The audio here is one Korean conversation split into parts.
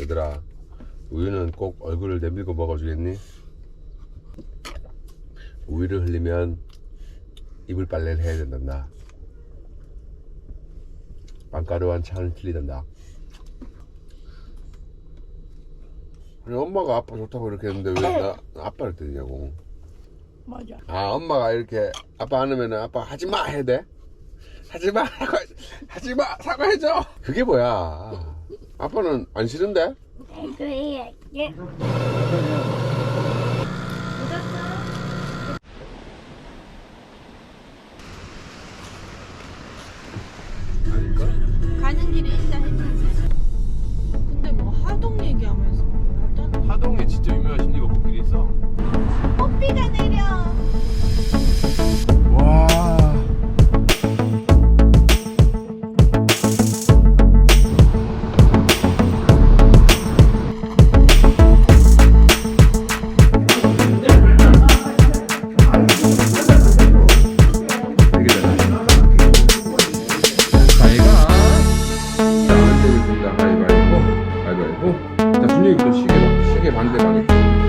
얘들아 우유는 꼭 얼굴을 내밀고 먹어주겠니? 우유를 흘리면 이불 빨래를 해야 된단다 빵가루한 차는 틀리단다 아니 엄마가 아빠 좋다고 이렇게 했는데 왜 나 아빠를 때리냐고 맞아. 아 엄마가 이렇게 아빠 안 하면은 아빠 하지마 해야 돼? 하지마 사과 하지마 사과해줘 그게 뭐야 아빠는 안 싫은데? 그래. 예. 가는 길에 있다 했는데. 근데 뭐 하동 얘기하면서 하동에 진짜 유명한 심리거북길이 있어 뽀삐가 내려. 와 되게 잘한다. 가위가 자안 되겠습니다 가위바위보 가위바위보 자 준영이부터 시계다 시계 반대 가게 세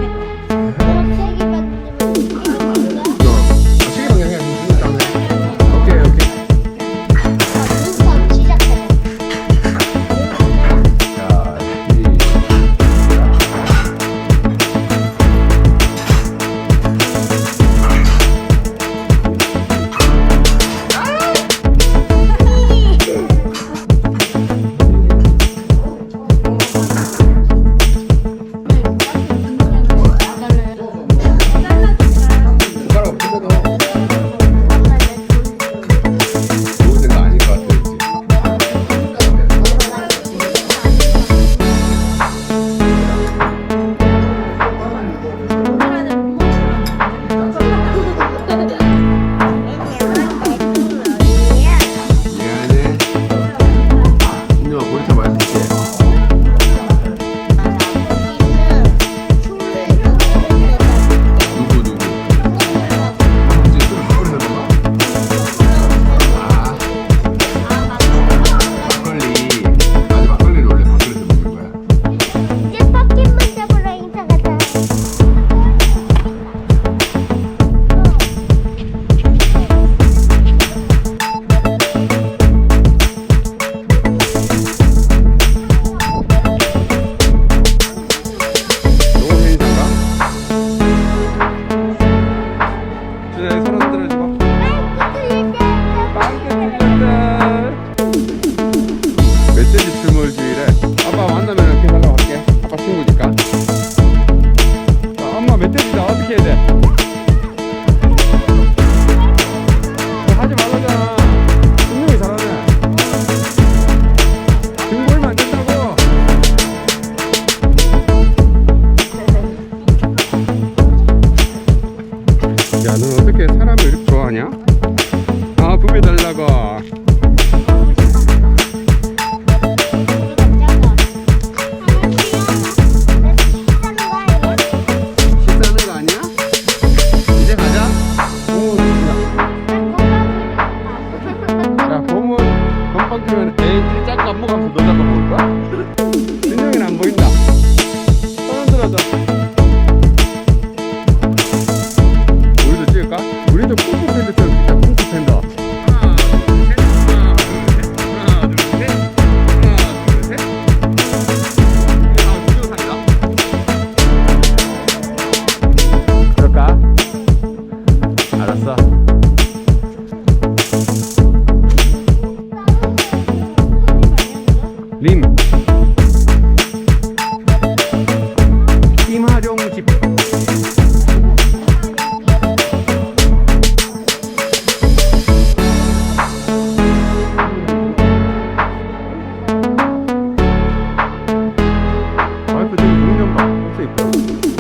people.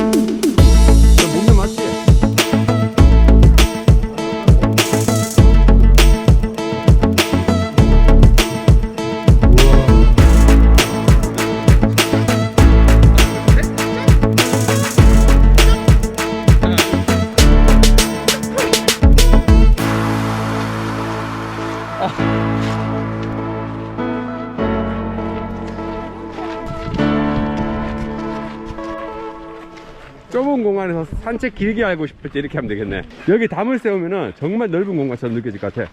공간에서 산책 길게 하고 싶을 때 이렇게 하면 되겠네. 여기 담을 세우면은 정말 넓은 공간처럼 느껴질 것 같아.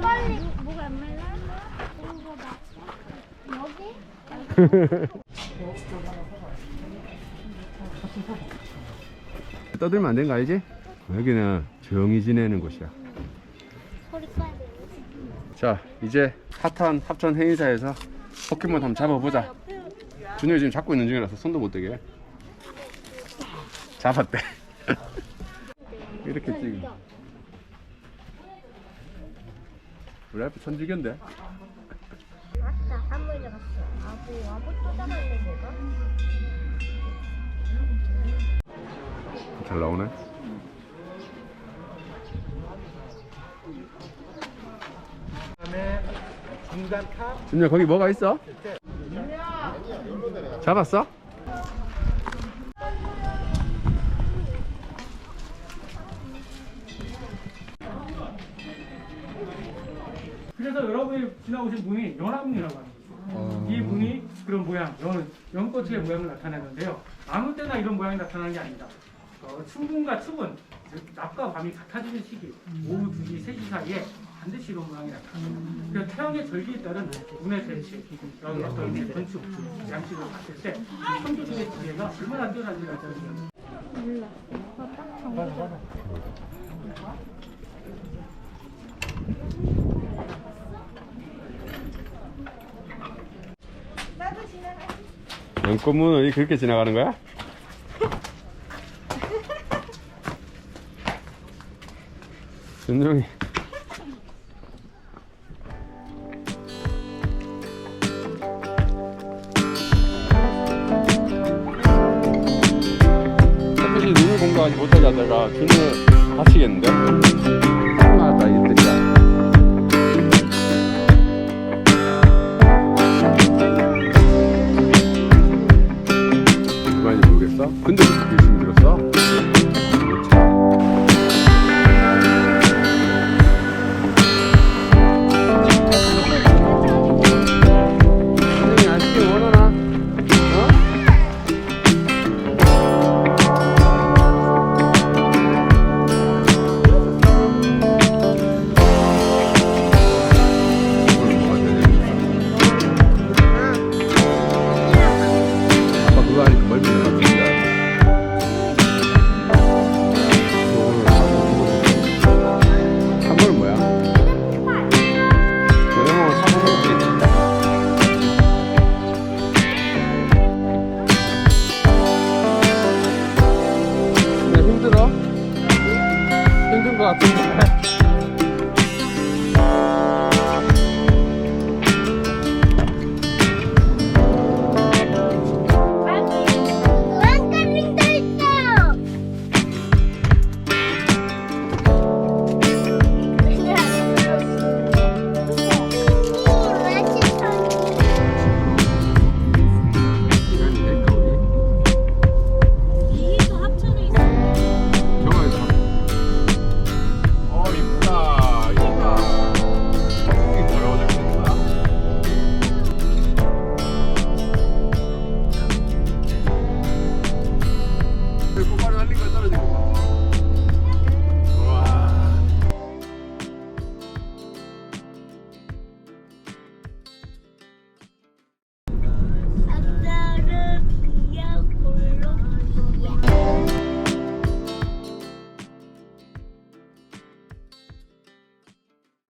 빨리 뭐가 안 말라? 이거 봐. 여기? 떠들면 안 되는 거 알지? 여기는 조용히 지내는 곳이야. 자, 이제 핫한 합천 행사에서 포켓몬 한번 잡아보자. 준혁이 지금 잡고 있는 중이라서 손도 못 대게. 잡았대. 이렇게 지금. 우리 앞에 천지견데? 맞다. 한번 잡았어. 아부, 아부 또 잡았네, 내가. 잘 나오네. 준혁 거기 뭐가 있어? 잡았어? 그래서 여러분이 지나오신 분이 연합문이라고 하는 거죠. 이 문이 그런 모양, 연, 연꽃의 모양을 나타내는데요. 아무 때나 이런 모양이 나타나는 게 아니다. 어, 춘분과 추분, 즉 낮과 밤이 같아지는 시기, 오후 2시, 3시 사이에 반드시 이런 모양이 나타납니다. 그래서 태양의 절기에 따른 문의 대치, 이런 어떤 이제 건축, 양식을 봤을 때 청조중의 지혜가 얼마나 뛰어난지를 알잖아요. 연꽃문은 그렇게 지나가는 거야? 준영이 햇빛이 눈을 공부하지 못하게 하다가 준을 다치겠는데?